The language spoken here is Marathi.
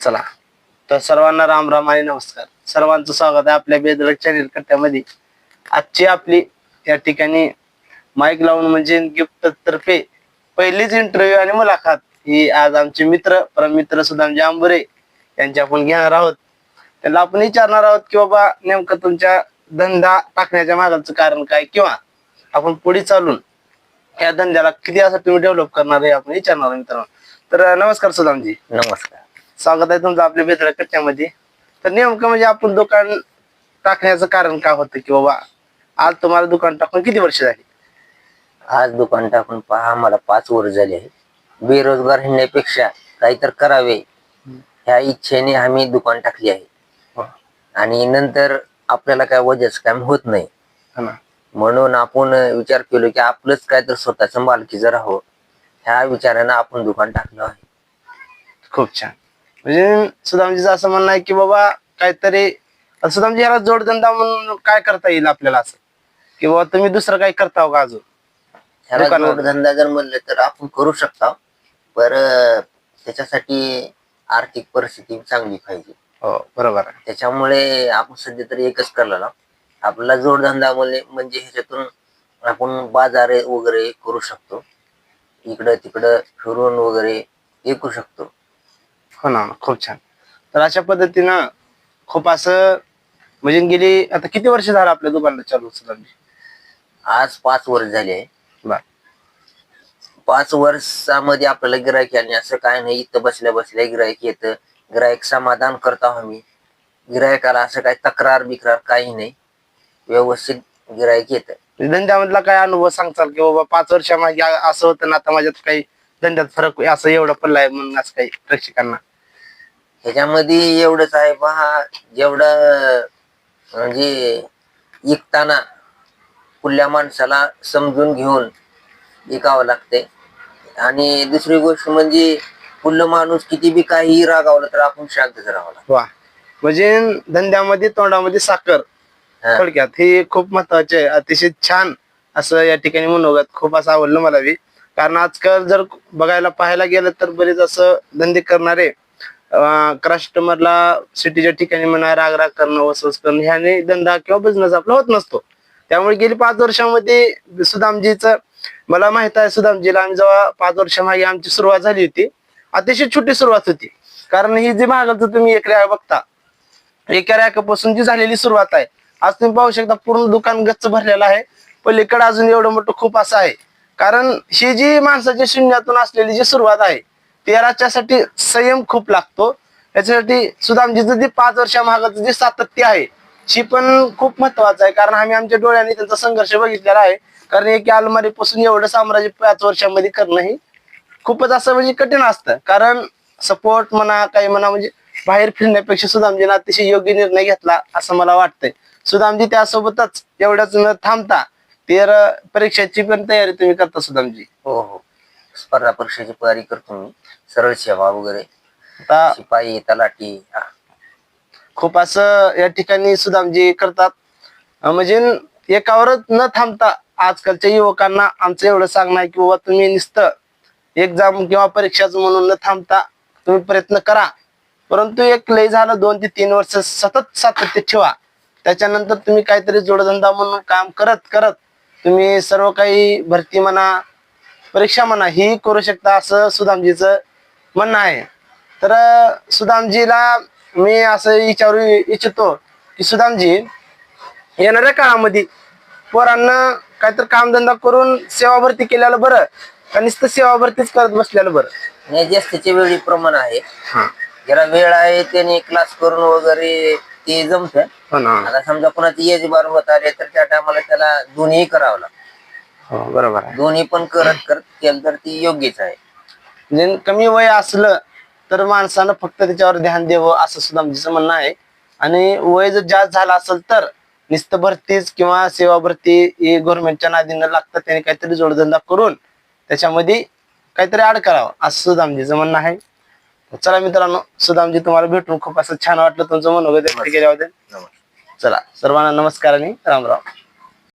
चला. तर सर्वांना राम राम आणि नमस्कार. सर्वांचं स्वागत आहे आपल्या बेदरक चॅनेल कट्ट्यामध्ये. आजची आपली या ठिकाणी माईक लावून म्हणजे गिफ्ट तर्फे पहिलीच इंटरव्ह्यू आणि मुलाखत. ही आज आमचे मित्र परमित्र सुदामजी आंबुरे यांची आपण घेणार आहोत. त्यांना आपण विचारणार आहोत की बाबा नेमकं तुमच्या धंदा टाकण्याच्या मागाचं कारण काय किंवा आपण पुढे चालून या धंद्याला किती असं तुम्ही डेव्हलप करणार आहे आपण विचारणार आहोत मित्रांनो. तर नमस्कार सुदामजी. नमस्कार. स्वागत आहे तुमचं आपल्या मित्र कट्ट्यामध्ये तर नेमकं म्हणजे आपण दुकान टाकण्याचं कारण काय होतं की बाबा आज तुम्हाला दुकान टाकून किती वर्ष झाली? आज दुकान टाकून पहा मला पाच वर्ष झाले आहे. बेरोजगार हिंडण्यापेक्षा काहीतरी करावे. ह्या इच्छेने आम्ही दुकान टाकली आहे. हो. आणि नंतर आपल्याला काय वजच काम होत नाही. हा म्हणून आपण विचार केलो की आपलंच काय तर स्वतःच मालकीचं राहावं. ह्या विचारानं आपण दुकान टाकलं आहे. खूप छान. म्हणजे सुदामजीचं असं म्हणणं आहे की बाबा काहीतरी सुदामजी ह्याला जोडधंदा म्हणून काय करता येईल आपल्याला असं? की बाबा तुम्ही दुसरं काही करता हो का अजून? ह्याला. जोडधंदा जर म्हणलं तर आपण करू शकता पर त्याच्यासाठी आर्थिक परिस्थिती चांगली पाहिजे. हो बरोबर आहे. त्याच्यामुळे आपण सध्या तरी एकच करलेला. आपला जोडधंदा म्हणजे म्हणजे ह्याच्यातून आपण बाजार वगैरे करू शकतो. इकडं तिकडं फिरून वगैरे विकू शकतो. हो ना हो ना, खूप छान. तर अशा पद्धतीनं खूप असं म्हणजे गेली आता किती वर्ष झालं आपल्या दुकानाला चालू सुदामजी आज पाच वर्ष झाले आहे. बर. पाच वर्षामध्ये आपल्याला गिरायक आणि असं काय नाही इथं बसल्या बसल्या गिरायक येतं. गिरायक समाधान करतो आम्ही. गिरायकाला असं काही तक्रार बिक्रार काही नाही. व्यवस्थित गिरायक येतं. म्हणजे धंद्यामधला काय अनुभव सांगचाल की बाबा पाच वर्षामागे असं होतं ना आता माझ्यात काही धंद्यात फरक असं एवढं पडलं आहे म्हणून असं काही प्रेक्षकांना? ह्याच्यामध्ये एवढंच आहे पहा जेवढं म्हणजे विकताना कुठल्या माणसाला समजून घेऊन विकावं लागते. आणि दुसरी गोष्ट म्हणजे कुठलं माणूस किती बी काही रागावलं तर आपण शांतच राहावं लागतं. वा. म्हणजे धंद्यामध्ये तोंडामध्ये साखर हा. थोडक्यात हे खूप महत्त्वाचे आहे. अतिशय छान असं या ठिकाणी मनोगत खूप असं आवडलं मला बी. कारण आजकाल जर बघायला पाहायला गेलं तर बरेच असं धंदे करणारे कस्टमरला सिटीच्या ठिकाणी म्हणा राग राग करणं वसवस करणं ह्याने धंदा किंवा बिझनेस आपला होत नसतो. त्यामुळे गेली पाच वर्षामध्ये सुदामजीचं मला माहीत आहे सुदामजीला आम्ही जेव्हा पाच वर्षामागे आमची सुरुवात झाली होती अतिशय छोटी सुरुवात होती. कारण ही जी महागाचं तुम्ही एक रॅक बघता. एका रॅकापासून जी झालेली सुरुवात आहे आज तुम्ही पाहू शकता पूर्ण दुकान गच्च भरलेलं आहे. पलीकडे अजून एवढं मोठं खूप असं आहे. कारण ही जी माणसाच्या शून्यातून असलेली जी सुरुवात आहे तेराच्यासाठी संयम खूप लागतो. त्याच्यासाठी सुदामजीचं जे पाच वर्षामागाचं जे सातत्य आहे ही पण खूप महत्वाचं आहे. कारण आम्ही आमच्या डोळ्यांनी त्यांचा संघर्ष बघितलेला आहे. कारण एक अलमारीपासून एवढं साम्राज्य पाच वर्षामध्ये करणं हे खूपच असं म्हणजे कठीण असतं. कारण सपोर्ट म्हणा काही म्हणा म्हणजे बाहेर फिरण्यापेक्षा सुदामजीनं अतिशय योग्य निर्णय घेतला असं मला वाटतंय. सुदामजी त्यासोबतच एवढ्याच न थांबता तेरा परीक्षेची पण तयारी तुम्ही करता सुदामजी. हो हो. स्पर्धा परीक्षेची तयारी करतो मी. सरळ सेवा वगैरे आता शिपाई तलाठी हा. खूप असं या ठिकाणी सुदामजी करतात. अं म्हणजे एकावरच न थांबता आजकालच्या युवकांना आमचं एवढं सांगणं आहे की बाबा तुम्ही नुसतं एक्झाम किंवा परीक्षाच म्हणून न थांबता तुम्ही प्रयत्न करा. परंतु एक लय झालं दोन ते तीन वर्ष सतत सातत्य ठेवा. त्याच्यानंतर तुम्ही काहीतरी जोडधंदा म्हणून काम करत करत तुम्ही सर्व काही भरती म्हणा परीक्षा म्हणा ही करू शकता असं सुदामजीचं म्हणणं आहे. तर सुदामजीला मी असं विचारू इच्छितो की सुदामजी येणाऱ्या काळामध्ये पोरांना काहीतरी कामधंदा करून सेवा भरती केलेलं बरं का नुसतं सेवा भरतीच करत बसलेलं बरं. नाही जास्तीच्या वेळी प्रमाण आहे. ज्याला वेळ आहे त्याने क्लास करून वगैरे ते जमत. हो आता समजा कोणाची एज बार होत आले तर त्या टायमाला त्याला दोन्ही करावं लागतं. हो बरोबर आहे. दोन्ही पण करत करत केलं तर ती योग्यच आहे. म्हणजे कमी वय असलं तर माणसानं फक्त त्याच्यावर ध्यान द्यावं असं सुदामजीचं म्हणणं आहे. आणि वय जर जास्त झालं असेल तर नुसतं भरतीच किंवा सेवा भरती ही गव्हर्नमेंटच्या नादीनं लागतात त्याने काहीतरी जोडधंदा करून त्याच्यामध्ये काहीतरी आड करावं असं सुदामजीचं म्हणणं आहे. चला मित्रांनो सुदामजी तुम्हाला भेटून खूप असं छान वाटलं तुमचं मनोगत व्यक्त केल्याबद्दल. चला सर्वांना नमस्कार आणि राम राम.